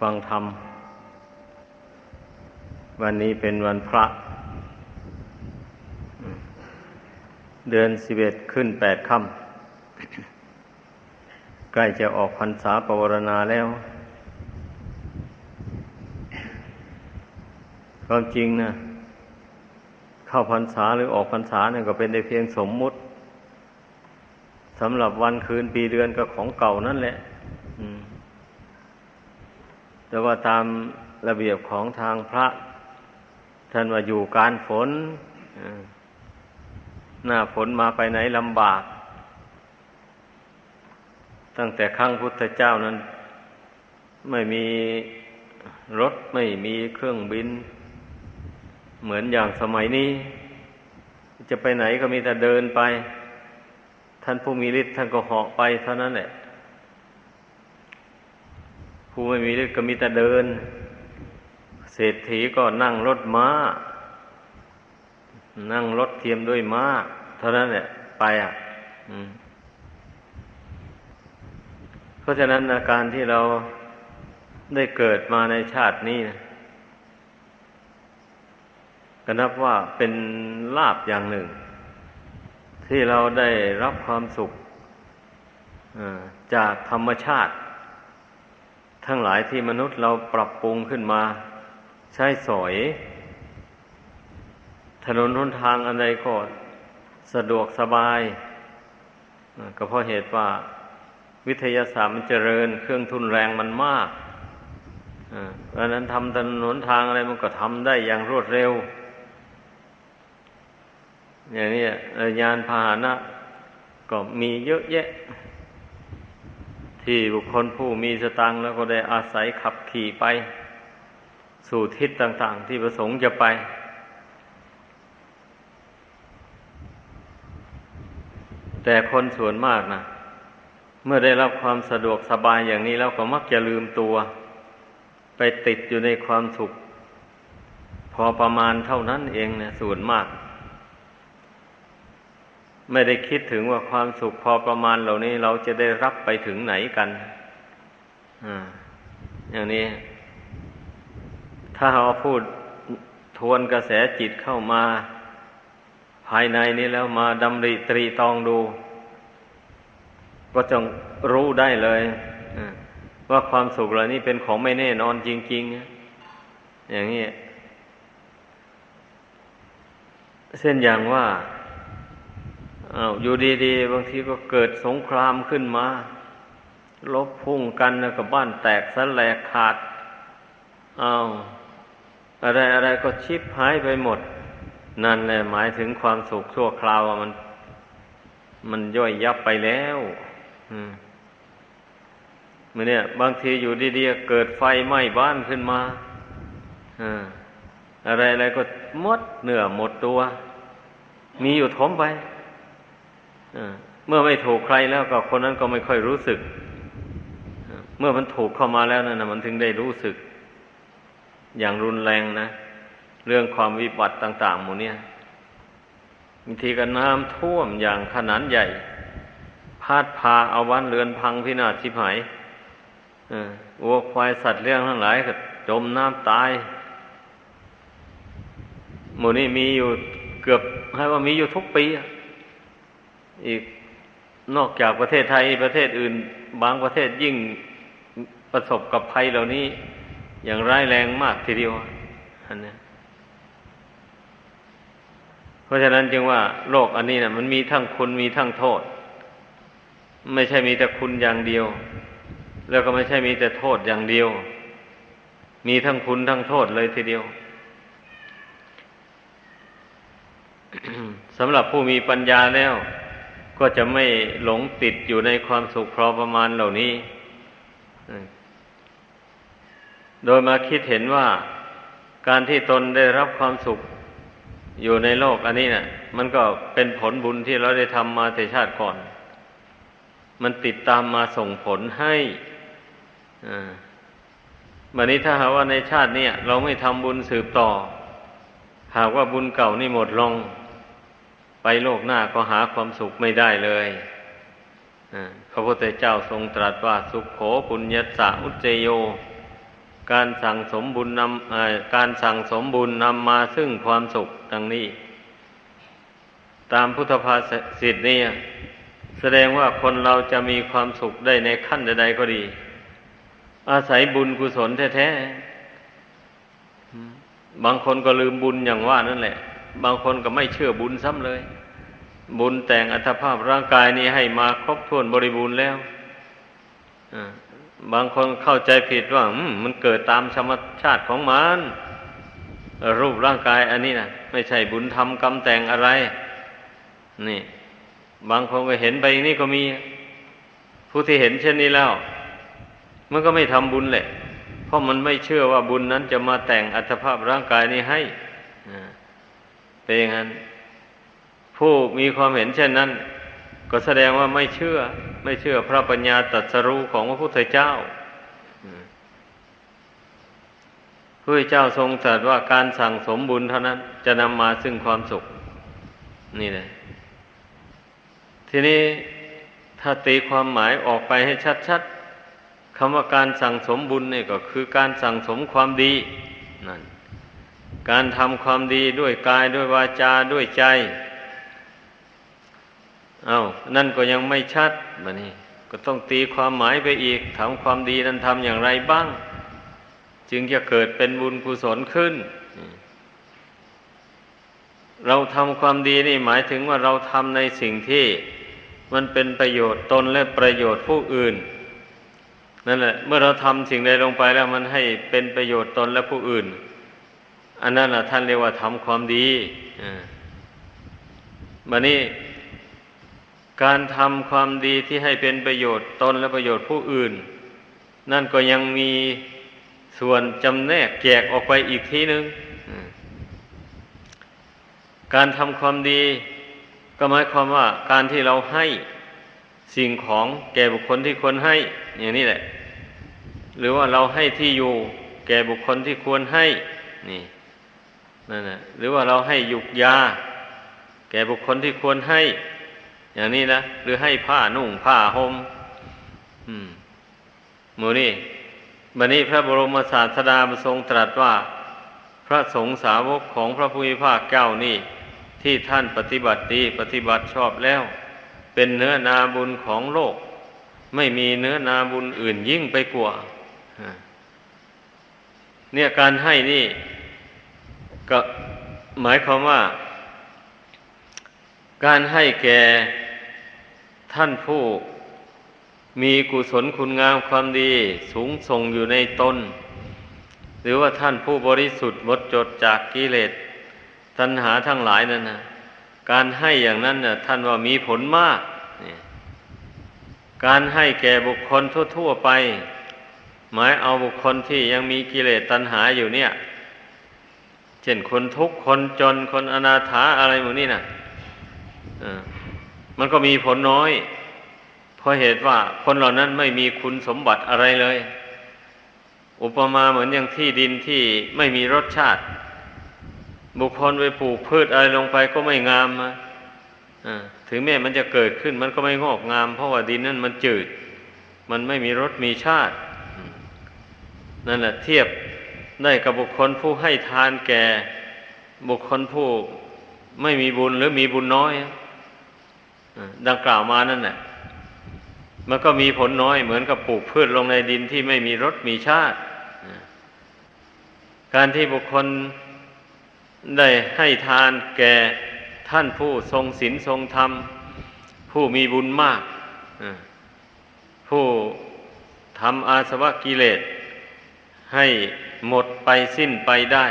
ฟังธรรม วันนี้เป็นวันพระ เดือนสิบเอ็ดขึ้นแปดค่ำใกล้จะออกพรรษาปวารณาแล้ว ความจริงนะเข้าพรรษาหรือออกพรรษาเนี่ยก็เป็นได้เพียงสมมุติสำหรับวันคืนปีเดือนก็ของเก่านั่นแหละ แต่ว่าตามระเบียบของทางพระ ท่านว่าอยู่การฝนหน้าฝนมาไปไหนลำบาก ตั้งแต่ครั้งพุทธเจ้านั้น ไม่มีรถไม่มีเครื่องบิน เหมือนอย่างสมัยนี้ จะไปไหนก็มีแต่เดินไป ท่านผู้มีฤทธิ์ท่านก็เหาะไปเท่านั้นแหละ ผู้ไม่มีฤทธิ์ก็มีแต่เดิน เศรษฐีก็นั่งรถม้า นั่งรถเทียมด้วยม้า เท่านั้นแหละไปอะเพราะฉะนั้นอาการที่เราได้เกิดมาในชาตินี้นะก็นับว่าเป็นลาบอย่างหนึ่ง ที่เราได้รับความสุขจากธรรมชาติ ทั้งหลายที่มนุษย์เราปรับปรุงขึ้นมา ใช้สอย ถนนหนทางอะไรก็สะดวกสบาย ก็เพราะเหตุว่าวิทยาศาสตร์มันเจริญ เครื่องทุนแรงมันมากเพราะนั้นทำถนนหนทางอะไรมันก็ทำได้อย่างรวดเร็ว อย่างนี้ยานพาหนะก็มีเยอะแยะ ที่บุคคลผู้มีสตังแล้วก็ได้อาศัยขับขี่ไป สู่ทิศต่างๆ ที่ประสงค์จะไป แต่คนส่วนมากนะเมื่อได้รับความสะดวกสบายอย่างนี้แล้วก็มักจะลืมตัว ไปติดอยู่ในความสุข พอประมาณเท่านั้นเองนะส่วนมาก ไม่ได้คิดถึงว่าความสุขพอประมาณเหล่านี้เราจะได้รับไปถึงไหนกันออย่างนี้ ถ้าเราพูดทวนกระแสจิตเข้ามา ภายในนี้แล้วมาดำริตรีตองดู ก็จงรู้ได้เลยว่าความสุขเหล่านี้เป็นของไม่แน่นอนจริง ๆ อย่างนี้ เช่นอย่างว่า อาอยู่ดีๆ บางทีก็เกิดสงครามขึ้นมาลบพุ่งกันแล้วก็บ้านแตกสลายขาดอา้าวอะไรอะไรก็ชิบหายไปหมด นั่นแหละหมายถึงความสุขชั่วคราวมัน มันย่อยยับไปแล้วมันเนี่ย บางทีอยู่ดีๆเกิดไฟไหม้บ้านขึ้นมาอะไรอะไรก็หมดเหนื้อหมดตัว มีอยู่ทมไป เมื่อไม่ถูกใครแล้วก็คนนั้นก็ไม่ค่อยรู้สึก เมื่อมันถูกเข้ามาแล้วนั่นนะมันถึงได้รู้สึก อย่างรุนแรงนะเรื่องความวิบัติต่างๆหมู่เนี้ยบางทีก็น้ำท่วมอย่างขนาดใหญ่ พาดพาเอาวันเรือนพังพินาศชิบหายวัวควายสัตว์เลี้ยงทั้งหลายก็จมน้ำตาย หมู่นี้มีอยู่เกือบให้ว่ามีอยู่ทุกปีอะ อีกนอกจากประเทศไทยประเทศอื่น บางประเทศยิ่งประสบกับภัยเหล่านี้ อย่างร้ายแรงมากทีเดียวอันนี้เพราะฉะนั้นจึงว่าโลกอันนี้นะมันมีทั้งคุณมีทั้งโทษ ไม่ใช่มีแต่คุณอย่างเดียว แล้วก็ไม่ใช่มีแต่โทษอย่างเดียว มีทั้งคุณทั้งโทษเลยทีเดียวสำหรับผู้มีปัญญาแล้ว ก็จะไม่หลงติดอยู่ในความสุขพอประมาณเหล่านี้ โดยมาคิดเห็นว่าการที่ตนได้รับความสุขอยู่ในโลกอันนี้นะ่ะ มันก็เป็นผลบุญที่เราได้ทำมาแต่ชาติก่อน มันติดตามมาส่งผลให้วันนี้ถ้าหากว่าในชาตินี้เราไม่ทำบุญสืบต่อ หากว่าบุญเก่านี่หมดลง ไปโลกหน้าก็หาความสุขไม่ได้เลยพระพุทธเจ้าทรงตรัสว่าสุขโขปุญญสะอุจเจโย การสั่งสมบุญนำการสั่งสมบุญนำมาซึ่งความสุขดังนี้ ตามพุทธภาษิตนี่แสดงว่าคนเราจะมีความสุขได้ในขั้นใด ๆ ก็ดี อาศัยบุญกุศลแท้ๆบางคนก็ลืมบุญอย่างว่านั่นแหละ บางคนก็ไม่เชื่อบุญซ้ำเลย บุญแต่งอัตภาพร่างกายนี้ให้มาครบถ้วนบริบูรณ์แล้วบางคนเข้าใจผิดว่ามมันเกิดตามธรรมชาติของมันรูปร่างกายอันนี้นะไม่ใช่บุญทำกรรมแต่งอะไร นี่ บางคนก็เห็นไปนี่ก็มี ผู้ที่เห็นเช่นนี้แล้ว มันก็ไม่ทำบุญแหละ เพราะมันไม่เชื่อว่าบุญนั้นจะมาแต่งอัตภาพร่างกายนี้ให้อ่า เป็นอย่างนั้น ผู้มีความเห็นเช่นนั้น ก็แสดงว่าไม่เชื่อ ไม่เชื่อพระปัญญาตรัสรู้ของพระพุทธเจ้าพระพุทธเจ้าทรงตรัสว่าการสั่งสมบุญเท่านั้น จะนำมาซึ่งความสุข นี่แหละทีนี้ถ้าตีความหมายออกไปให้ชัดๆคำว่าการสั่งสมบุญนี่ก็คือการสั่งสมความดีนั่น การทำความดีด้วยกายด้วยวาจาด้วยใจ เอา้านั่นก็ยังไม่ชัดมานี่ก็ต้องตีความหมายไปอีกทำความดีนั้นทำอย่างไรบ้าง จึงจะเกิดเป็นบุญกุศลขึ้น เราทำความดีนี่หมายถึงว่าเราทำในสิ่งที่มันเป็นประโยชน์ตนและประโยชน์ผู้อื่นนั่นแหละ เมื่อเราทำสิ่งใดลงไปแล้วมันให้เป็นประโยชน์ตนและผู้อื่น อันนั้นแหละท่านเรียกว่าทำความดีอ่าบันนี้ การทำความดีที่ให้เป็นประโยชน์ตนและประโยชน์ผู้อื่น นั่นก็ยังมีส่วนจำแนกแจกออกไปอีกทีหนึ่งการทำความดีก็หมายความว่าการที่เราให้สิ่งของแก่บุคคลที่ควรให้ อย่างนี้แหละ หรือว่าเราให้ที่อยู่แก่บุคคลที่ควรให้ นี่ นั่นแหละหรือว่าเราให้ยุกยา แก่บุคคลที่ควรให้ อย่างนี้นะหรือให้ผ้านุ่งผ้าหม่มอืมหมูนี่บันนี้พระบรมศาสดาทรงตรัสว่า พระสงฆ์สาวกของพระภูมิภาคเก้านี่ ที่ท่านปฏิบัติดีปฏิบัติชอบแล้ว เป็นเนื้อนาบุญของโลก ไม่มีเนื้อนาบุญอื่นยิ่งไปกว่าเนี่ยการให้นี่ ก็หมายความว่า การให้แก่ท่านผู้มีกุศลคุณงามความดีสูงส่งอยู่ในตนหรือว่าท่านผู้บริสุทธิ์หมดจดจากกิเลสตัณหาทั้งหลายนั่นนะการให้อย่างนั้นน่ะท่านว่ามีผลมาก การให้แก่บุคคลทั่ว ๆ ไป หมายเอาบุคคลที่ยังมีกิเลสตัณหาอยู่เนี่ย เช่นคนทุกข์คนจนคนอนาถาอะไรหมดนี่นะ่ะมันก็มีผลน้อย เพราะเหตุว่าคนเหล่านั้นไม่มีคุณสมบัติอะไรเลย อุปมาเหมือนอย่างที่ดินที่ไม่มีรสชาติ บุคคลไปปลูกพืชอะไรลงไปก็ไม่งามนะถึงแม้มันจะเกิดขึ้นมันก็ไม่งอกงาม เพราะว่าดินนั้นมันจืด มันไม่มีรสมีชาติ นั่นแหละเทียบ ได้กับบุคคลผู้ให้ทานแก่บุคคลผู้ไม่มีบุญหรือมีบุญน้อยดังกล่าวมานั่นแหละมันก็มีผลน้อยเหมือนกับปลูกพืชลงในดินที่ไม่มีรสมีชาติ การที่บุคคลได้ให้ทานแก่ท่านผู้ทรงศีลทรงธรรม ผู้มีบุญมาก ผู้ทำอาสวะกิเลสให้ หมดไปสิ้นไปได้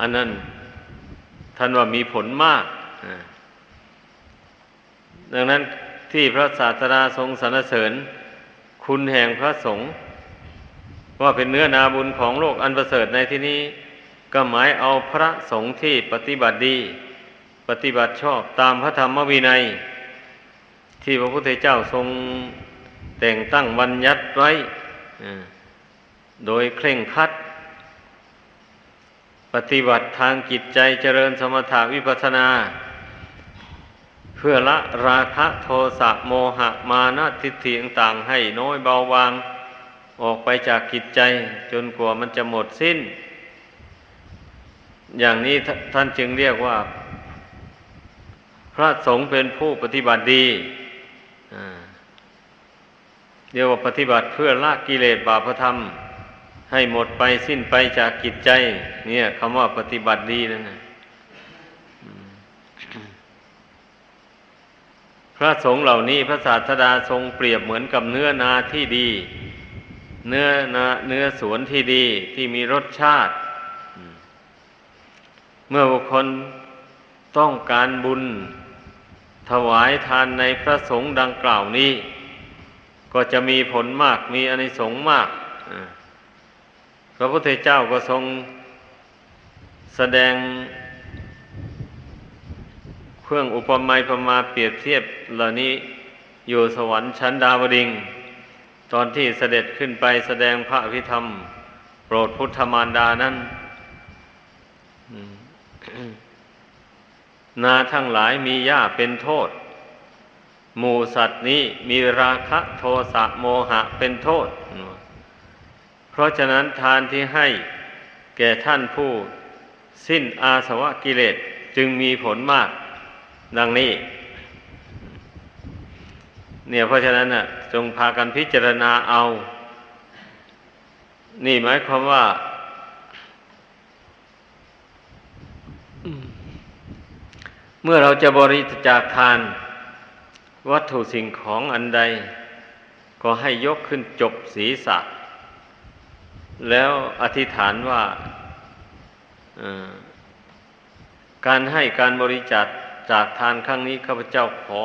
อันนั้นท่านว่ามีผลมาก ดังนั้นที่พระศาสดาทรงสรรเสริญ คุณแห่งพระสงฆ์ว่าเป็นเนื้อนาบุญของโลกอันประเสริฐในที่นี้ ก็หมายเอาพระสงฆ์ที่ปฏิบัติดี ปฏิบัติชอบตามพระธรรมวินัย ที่พระพุทธเจ้าทรงแต่งตั้งบัญญัติไว้ โดยเคร่งครัด ปฏิบัติทางจิตใจเจริญสมถาวิปัสนา เพื่อละราคะโทสะโมหะมานะทิฏฐิต่างๆให้น้อยเบาบางออกไปจากกิจใจจนกว่ามันจะหมดสิ้น อย่างนี้ท่านจึงเรียกว่า พระสงฆ์เป็นผู้ปฏิบัติดีเรียกว่าปฏิบัติเพื่อละกิเลสบาปธรรม ให้หมดไปสิ้นไปจากกิจใจ เนี่ยคำว่าปฏิบัติดีนั่นนะพระสงฆ์เหล่านี้พระศาสดาทรงเปรียบเหมือนกับเนื้อนาที่ดี เนื้อนาเนื้อสวนที่ดีที่มีรสชาติ เมื่อบุคคลต้องการบุญ ถวายทานในพระสงฆ์ดังกล่าวนี้ ก็จะมีผลมากมีอนิสงส์มากอ่า พระพุทธเจ้าก็ทรงแสดงเครื่องอุปมาประมาเปรียบเทียบเหล่านี้อยู่สวรรค์ชั้นดาวดึงตอนที่เสด็จขึ้นไปแสดงพระอภิธรรม โปรดพุทธมารดานั้นนาทั้งหลายมีหญ้าเป็นโทษ หมูสัตว์นี้มีราคะโทสะโมหะเป็นโทษ เพราะฉะนั้นทานที่ให้แก่ท่านผู้ สิ้นอาสวะกิเลสจึงมีผลมาก ดังนี้ เนี่ยเพราะฉะนั้นน่ะ จงพากันพิจารณาเอา นี่หมายความว่าเมื่อเราจะบริจาคทาน วัตถุสิ่งของอันใด ก็ให้ยกขึ้นจบศีรษะ แล้วอธิษฐานว่าการให้การบริจาคจากทานครั้งนี้ข้าพเจ้าขอ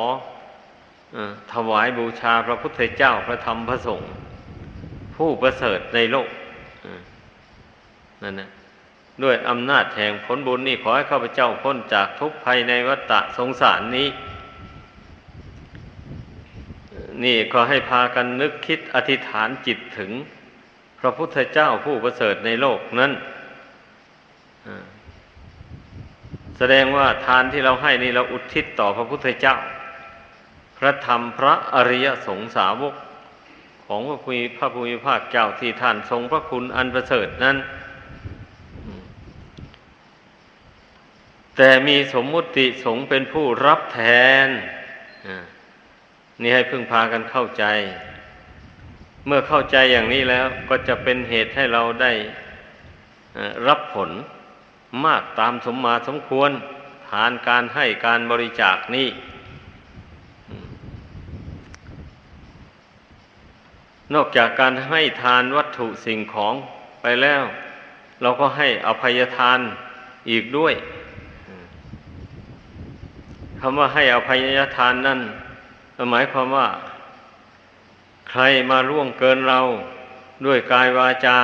อถวายบูชาพระพุทธเจ้าพระธรรมพระสงฆ์ผู้ประเสริฐในโลกนั่นนะด้วยอำนาจแห่งผลบุญนี่ขอให้ข้าพเจ้าพ้นจากทุกภัยในวัฏฏะสงสารนี้ นี่ก็ให้พากันนึกคิดอธิษฐานจิตถึง พระพุทธเจ้าผู้ประเสริฐในโลกนั้นแสดงว่าทานที่เราให้นี่เราอุทิศต่อพระพุทธเจ้า พระธรรมพระอริยสงสาวกของพระภูมิพระภูมิภาคเจ้าที่ท่านทรงพระคุณอันประเสริฐนั้น แต่มีสมมุติสงเป็นผู้รับแทนนี่ให้พึ่งพากันเข้าใจ เมื่อเข้าใจอย่างนี้แล้วก็จะเป็นเหตุให้เราได้รับผลมากตามสมมาสมควรทานการให้การบริจาคนี้นอกจากการให้ทานวัตถุสิ่งของไปแล้ว เราก็ให้อภัยทานอีกด้วยคำว่าให้อภัยทานนั่นหมายความว่า ใครมาล่วงเกินเราด้วยกายวาจา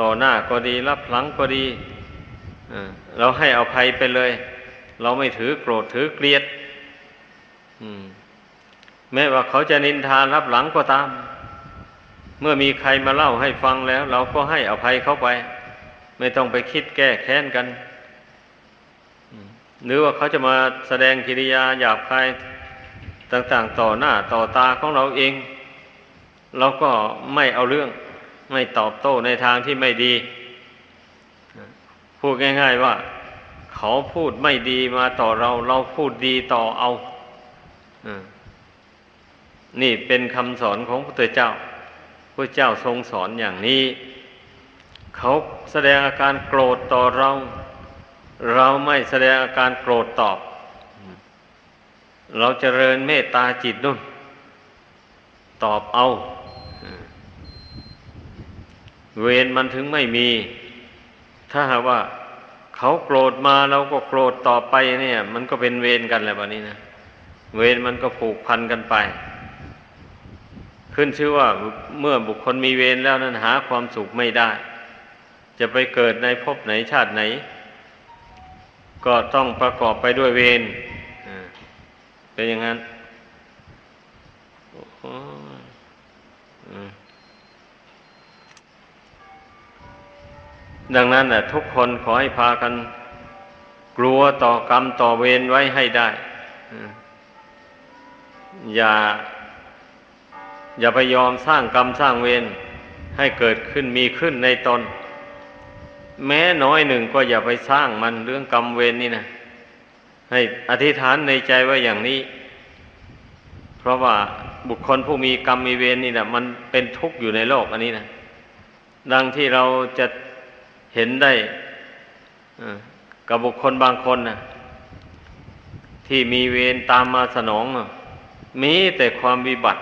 ต่อหน้าก็ดีรับหลังก็ดีเราให้อภัยไปเลย เราไม่ถือโกรธถือเกลียดแม้ว่าเขาจะนินทารับหลังก็ตาม เมื่อมีใครมาเล่าให้ฟังแล้ว เราก็ให้อภัยเขาไป ไม่ต้องไปคิดแก้แค้นกัน หรือว่าเขาจะมาแสดงกิริยาหยาบคายต่าง ๆ ต่อหน้าต่อตาของเราเอง เราก็ไม่เอาเรื่อง ไม่ตอบโต้ในทางที่ไม่ดี พูดง่าย ๆว่า เขาพูดไม่ดีมาต่อเรา เราพูดดีต่อเอาอนี่เป็นคำสอนของพระเจ้าพระเจ้าทรงสอนอย่างนี้ เขาแสดงอาการโกรธต่อเรา เราไม่แสดงอาการโกรธตอบ เราจเจริญเมตตาจิตนุ่น ตอบเอา เวรมันถึงไม่มี ถ้าหากว่าเขาโกรธมาเราก็โกรธต่อไปเนี่ย มันก็เป็นเวรกันแหละวันนี้นะเวรมันก็ผูกพันกันไป ขึ้นชื่อว่าเมื่อบุคคลมีเวรแล้วนั้นหาความสุขไม่ได้ จะไปเกิดในภพไหนชาติไหน ก็ต้องประกอบไปด้วยเวรเป็นอย่างนั้น ดังนั้นนะทุกคนขอให้พากัน กลัวต่อกรรมต่อเวรไว้ให้ได้ อย่า อย่าไปยอมสร้างกรรมสร้างเวรให้เกิดขึ้นมีขึ้นในตน แม้น้อยหนึ่งก็อย่าไปสร้างมันเรื่องกรรมเวรนนี่นะให้อธิษฐานในใจว่าอย่างนี้ เพราะว่าบุคคลผู้มีกรรมมีเวรนี่นะมันเป็นทุกข์อยู่ในโลกอันนี้นะดังที่เราจะ เห็นได้กับบุคคลบางคนนะที่มีเวรตามมาสนอง มีแต่ความวิบัติ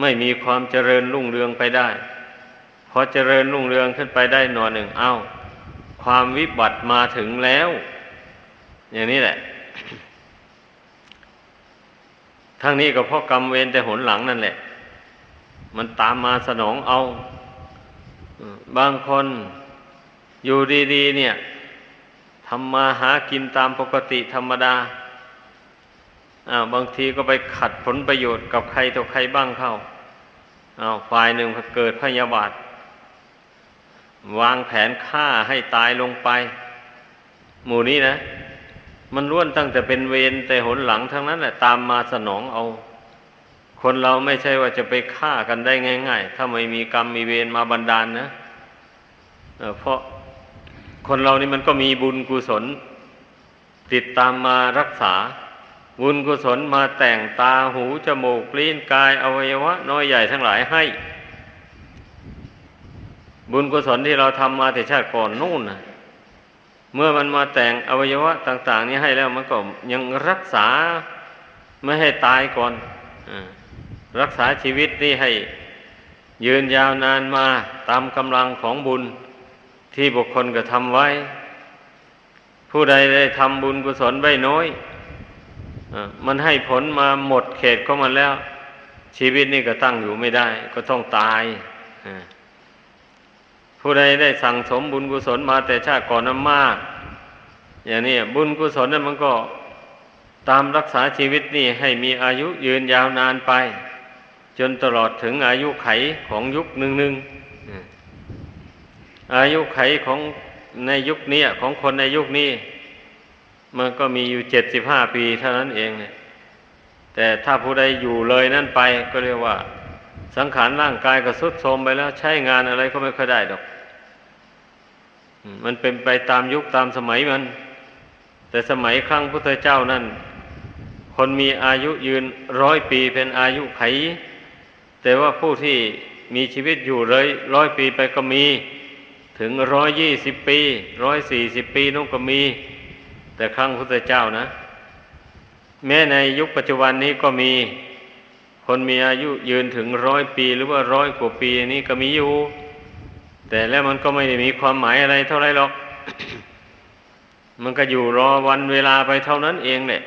ไม่มีความเจริญรุ่งเรืองไปได้พอเจริญรุ่งเรืองขึ้นไปได้หน่อหนึ่งเอา้า ความวิบัติมาถึงแล้ว อย่างนี้แหละ ทั้งนี้ก็เพราะกรรมเวรแต่หนหลังนั่นแหละ มันตามมาสนองเอา บางคนอยู่ดีๆเนี่ยทำมาหากินตามปกติธรรมดาอาบางทีก็ไปขัดผลประโยชน์กับใครต่อใครบ้างเข้าอาฝ่ายหนึ่งเกิดพยาบาท วางแผนฆ่าให้ตายลงไป หมู่นี้นะ มันล้วนตั้งแต่เป็นเวรแต่หนหลังทั้งนั้นแหละตามมาสนองเอา คนเราไม่ใช่ว่าจะไปฆ่ากันได้ง่าย ๆ ถ้าไม่มีกรรมมีเวรมาบันดาลนะเพราะคนเรานี่มันก็มีบุญกุศล ติดตามมารักษา บุญกุศลมาแต่งตาหูจมูกลิ้นกายอวัยวะ น้อยใหญ่ทั้งหลายให้ บุญกุศลที่เราทำมาแต่ชาติก่อนนู่นนะเมื่อมันมาแต่งอวัยวะต่าง ๆ นี้ให้แล้วมันก็ยังรักษาไม่ให้ตายก่อนอ รักษาชีวิตนี่ให้ยืนยาวนานมาตามกำลังของบุญที่บุคคลกระทำไว้ ผู้ใดได้ทำบุญกุศลไว้น้อยอมันให้ผลมาหมดเขตของมันแล้ว ชีวิตนี่ก็ตั้งอยู่ไม่ได้ ก็ต้องตายผู้ใดได้สั่งสมบุญกุศลมาแต่ชาติก่อนนั้นมาก อย่างนี้บุญกุศลนั้นมันก็ตามรักษาชีวิตนี่ให้มีอายุยืนยาวนานไป จนตลอดถึงอายุไขของยุคหนึ่งหนึ่งอายุไขของในยุคนี้ของคนในยุคนี้ มันก็มีอยู่เจ็ดสิบห้าปีเท่านั้นเองเนี่ยแต่ถ้าผู้ใดอยู่เลยนั่นไปก็เรียกว่า สังขารร่างกายก็สุดโทรมไปแล้ว ใช้งานอะไรก็ไม่ค่อยได้ดอก มันเป็นไปตามยุคตามสมัยมัน แต่สมัยครั้งพุทธเจ้านั่นคนมีอายุยืนร้อยปีเป็นอายุไข แต่ว่าผู้ที่มีชีวิตอยู่เลยร้อยปีไปก็มี ถึงร้อยยี่สิบปีร้อยสี่สิบปีนู่นก็มี แต่ครั้งพุทธเจ้านะ แม้ในยุคปัจจุบันนี้ก็มี คนมีอายุยืนถึงร้อยปีหรือว่าร้อยกว่าปีนี้ก็มีอยู่ แต่แล้วมันก็ไม่ได้มีความหมายอะไรเท่าไรหรอก มันก็อยู่รอวันเวลาไปเท่านั้นเองแหละ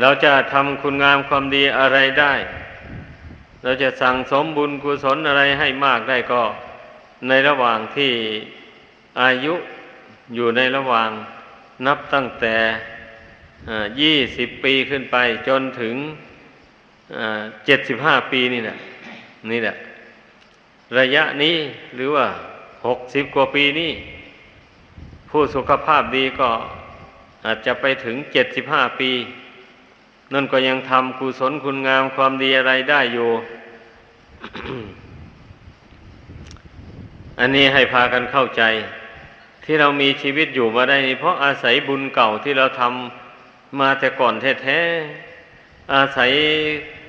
เราจะทำคุณงามความดีอะไรได้ เราจะสั่งสมบุญกุศลอะไรให้มากได้ก็ ในระหว่างที่อายุอยู่ในระหว่างนับตั้งแต่ยี่สิบปีขึ้นไปจนถึงเจ็ดสิบห้าปีนี่แหละนี่แหละ ระยะนี้หรือว่าหกสิบกว่าปีนี้ผู้สุขภาพดีก็อาจจะไปถึงเจ็ดสิบห้าปี นั่นก็ยังทำกุศลคุณงามความดีอะไรได้อยู่ อันนี้ให้พากันเข้าใจ ที่เรามีชีวิตอยู่มาได้นี่เพราะอาศัยบุญเก่าที่เราทำมาแต่ก่อนแท้ๆอาศัย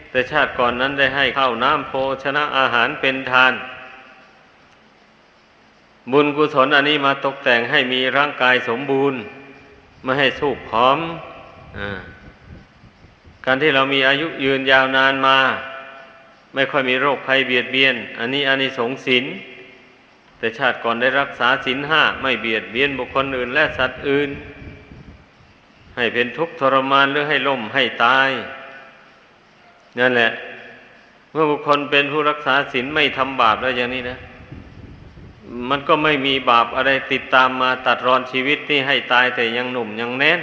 แต่ชาติก่อนนั้นได้ให้ข้าวน้ำโภชนะอาหารเป็นทาน บุญกุศลอันนี้มาตกแต่งให้มีร่างกายสมบูรณ์ไม่ให้สูบผอมอการที่เรามีอายุยืนยาวนานมา ไม่ค่อยมีโรคภัยเบียดเบียน อันนี้อันนี้สงสินแต่ชาติก่อนได้รักษาศีลห้าไม่เบียดเบียนบุคคลอื่น และสัตว์อื่น ให้เป็นทุกข์ทรมานหรือให้ล่มให้ตาย นั่นแหละ เมื่อบุคคลเป็นผู้รักษาศีลไม่ทำบาปแล้วอย่างนี้นะ มันก็ไม่มีบาปอะไรติดตามมาตัดรอนชีวิตนี่ให้ตายแต่ยังหนุ่มยังแน่น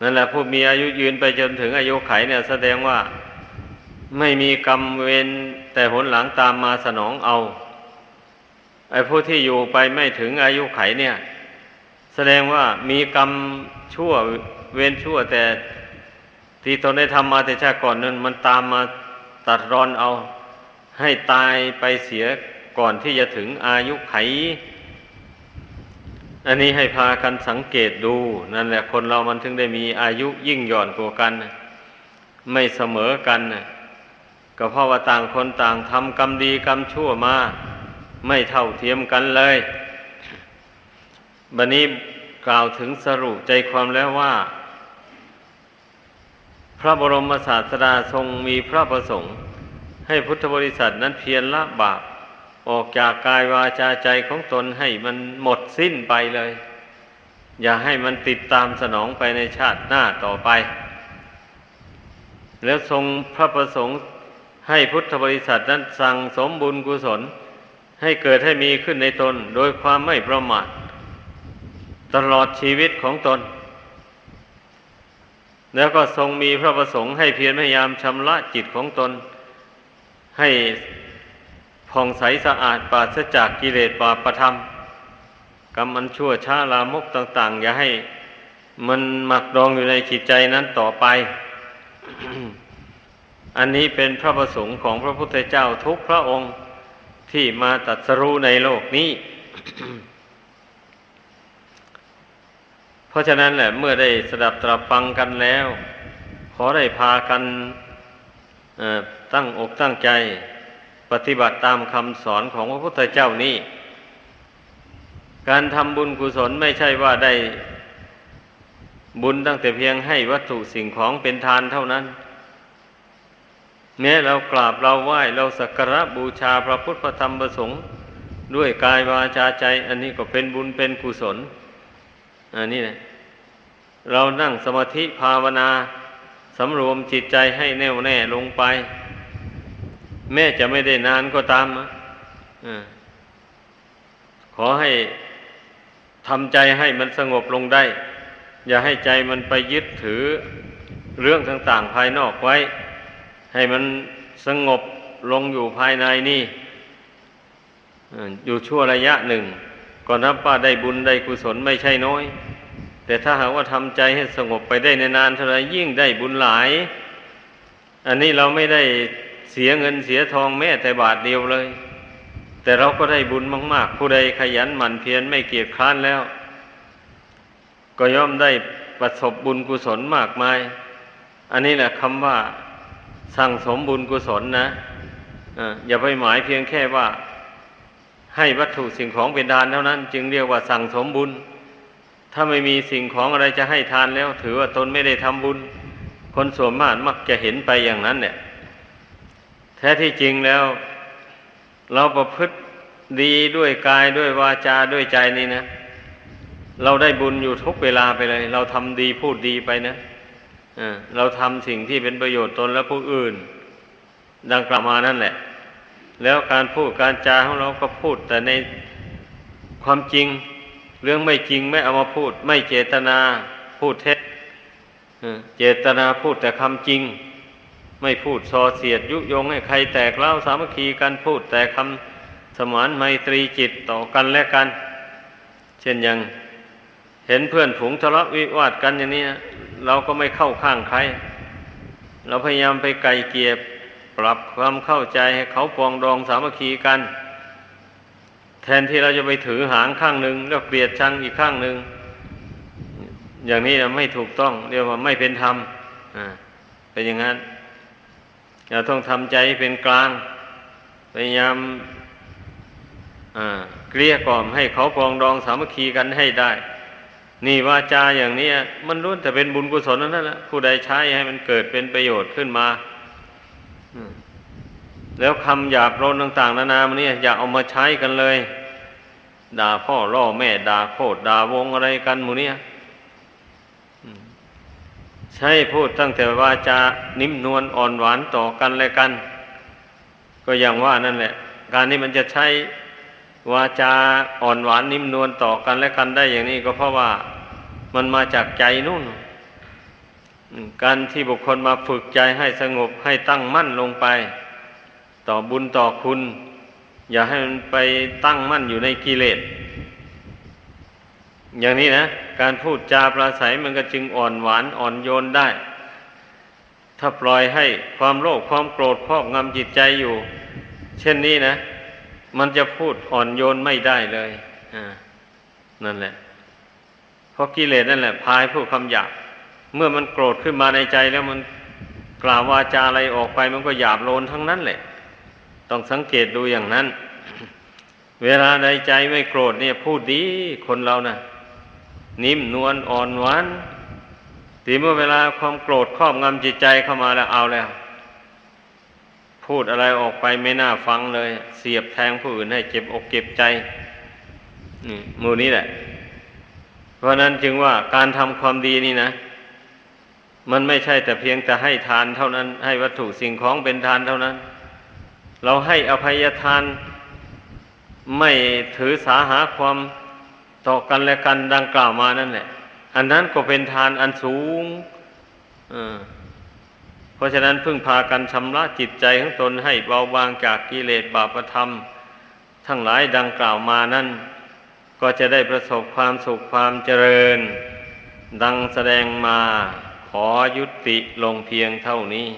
นั่นแหละผู้มีอายุยืนไปจนถึงอายุไขเนี่ยแสดงว่า ไม่มีกรรมเวรแต่ผลหลังตามมาสนองเอา ไอ้ผู้ที่อยู่ไปไม่ถึงอายุไขเนี่ย แสดงว่ามีกรรมชั่วเวรชั่วแต่ที่ตนได้ทำมาแต่ชาติก่อนนั้น มันตามมาตัดรอนเอา ให้ตายไปเสียก่อนที่จะถึงอายุไข อันนี้ให้พากันสังเกตดู นั่นแหละคนเรามันถึงได้มีอายุยิ่งหย่อนกว่ากัน ไม่เสมอกัน ก็เพราะว่าต่างคนต่างทำกรรมดีกรรมชั่วมา ไม่เท่าเทียมกันเลยบันนี้กล่าวถึงสรุปใจความแล้วว่า พระบรมศาสดาทรงมีพระประสงค์ ให้พุทธบริษัทนั้นเพียรละบาปออกจากกายวาจาใจของตนให้มันหมดสิ้นไปเลย อย่าให้มันติดตามสนองไปในชาติหน้าต่อไป แล้วทรงพระประสงค์ ให้พุทธบริษัทนั้นสั่งสมบุญกุศล ให้เกิดให้มีขึ้นในตน โดยความไม่ประมาทตลอดชีวิตของตน แล้วก็ทรงมีพระประสงค์ให้เพียรพยายามชำระจิตของตน ให้ผ่องใสสะอาดปราศจากกิเลสบาประธรรมกรรมอันชั่วช้าลามกต่าง ๆ อย่าให้มันหมักดองอยู่ในจิตใจนั้นต่อไป อันนี้เป็นพระประสงค์ของพระพุทธเจ้าทุกพระองค์ที่มาตรัสรู้ในโลกนี้ เพราะฉะนั้นแหละเมื่อได้สดับตรับฟังกันแล้ว ขอได้พากันตั้งอกตั้งใจ ปฏิบัติตามคำสอนของพระพุทธเจ้านี้ การทำบุญกุศลไม่ใช่ว่าได้บุญตั้งแต่เพียงให้วัตถุสิ่งของเป็นทานเท่านั้น แม้เรากราบเราไหว้เราสักการะบูชาพระพุทธพระธรรมพระสงฆ์ด้วยกายวาจาใจ อันนี้ก็เป็นบุญเป็นกุศลอันนี้แหละเรานั่งสมาธิภาวนาสำรวมจิตใจให้แน่วแน่ลงไป แม้จะไม่ได้นานก็ตามนะขอให้ทำใจให้มันสงบลงได้ อย่าให้ใจมันไปยึดถือเรื่องต่างๆภายนอกไว้ ให้มันสงบลงอยู่ภายในนี่อยู่ชั่วระยะหนึ่งก็นับว่าได้บุญได้กุศลไม่ใช่น้อย แต่ถ้าหากว่าทำใจให้สงบไปได้ในนานเท่าไรยิ่งได้บุญหลาย อันนี้เราไม่ได้เสียเงินเสียทองแม้แต่บาทเดียวเลย แต่เราก็ได้บุญมาก ๆ ผู้ใดขยันหมั่นเพียรไม่เกียจคร้านแล้ว ก็ย่อมได้ประสบบุญกุศลมากมาย อันนี้แหละคำว่า สั่งสมบุญกุศลนะอย่าไปหมายเพียงแค่ว่า ให้วัตถุสิ่งของเป็นทานเท่านั้น จึงเรียกว่าสั่งสมบุญ ถ้าไม่มีสิ่งของอะไรจะให้ทานแล้ว ถือว่าตนไม่ได้ทำบุญ คนส่วนมากมักจะเห็นไปอย่างนั้นเนี่ยแท้ที่จริงแล้ว เราประพฤติดีด้วยกายด้วยวาจาด้วยใจนี่นะ เราได้บุญอยู่ทุกเวลาไปเลย เราทำดีพูดดีไปนะ เราทำสิ่งที่เป็นประโยชน์ตนและผู้อื่น ดังกล่าวมานั่นแหละ แล้วการพูดการจาของเราก็พูด แต่ในความจริง เรื่องไม่จริงไม่เอามาพูด ไม่เจตนาพูดเท็จเจตนาพูดแต่คำจริง ไม่พูดส่อเสียดยุยงให้ใครแตกเล่าสามัคคีกันพูดแต่คำสมานไมตรีจิตต่อกันและกัน เช่นอย่าง เห็นเพื่อนฝูงทะเลาะวิวาทกันอย่างนี้นะเราก็ไม่เข้าข้างใคร เราพยายามไปไกลเกียบปรับความเข้าใจให้เขาปองดองสามัคคีกัน แทนที่เราจะไปถือหางข้างหนึ่งแล้วเกลียดชังอีกข้างหนึ่งอย่างนี้นะไม่ถูกต้องเรียกว่าไม่เป็นธรรมอ่าเป็นอย่างนั้นเราต้องทำใจเป็นกลางพยายามเกลี้ยกล่อมให้เขาปองดองสามัคคีกันให้ได้ นี่วาจาอย่างนี้มันล้วนแต่เป็นบุญกุศลนั่นแหละผู้ใดใช้ให้มันเกิดเป็นประโยชน์ขึ้นมาแล้วคำหยาบโลนต่าง ๆ นานามันนี่อย่าเอามาใช้กันเลย ด่าพ่อล่อแม่ด่าโคตรด่าวงอะไรกันหมูเนี่ยใช่พูดตั้งแต่วาจานิ่มนวลอ่อนหวานต่อกันและกัน ก็อย่างว่านั่นแหละ การนี้มันจะใช้ วาจาอ่อนหวานนิ่มนวลต่อกันและกันได้อย่างนี้ก็เพราะว่ามันมาจากใจนู่น การที่บุคคลมาฝึกใจให้สงบให้ตั้งมั่นลงไป ต่อบุญต่อคุณ อย่าให้มันไปตั้งมั่นอยู่ในกิเลส อย่างนี้นะ การพูดจาปราศัยมันก็จึงอ่อนหวานอ่อนโยนได้ ถ้าปล่อยให้ความโลภความโกรธครอบงำจิตใจอยู่ เช่นนี้นะ มันจะพูดอ่อนโยนไม่ได้เลยนั่นแหละ เพราะกิเลสนั่นแหละ พายพูดคำหยาบ เมื่อมันโกรธขึ้นมาในใจแล้วมันกล่าววาจาอะไรออกไป มันก็หยาบโลนทั้งนั้นแหละ ต้องสังเกตดูอย่างนั้น เวลาใดใจไม่โกรธเนี่ย พูดดีคนเรานะ่ะ นิ่มนวลอ่อนหวานทีเมื่อเวลาความโกรธครอบงำจิตใจเข้ามาแล้วเอาแล้ว พูดอะไรออกไปไม่น่าฟังเลย เสียบแทงผู้อื่นให้เจ็บอกเจ็บใจนี่มูนี้แหละ เพราะนั้นจึงว่าการทำความดีนี่นะ มันไม่ใช่แต่เพียงแต่ให้ทานเท่านั้น ให้วัตถุสิ่งของเป็นทานเท่านั้น เราให้อภัยทาน ไม่ถือสาหาความต่อกันและกันดังกล่าวมานั่นแหละ อันนั้นก็เป็นทานอันสูง เพราะฉะนั้นพึ่งพากันชำระจิตใจของตนให้เบาบางจากกิเลสบาปธรรม ทั้งหลายดังกล่าวมานั้นก็จะได้ประสบความสุขความเจริญ ดังแสดงมาขอยุติลงเพียงเท่านี้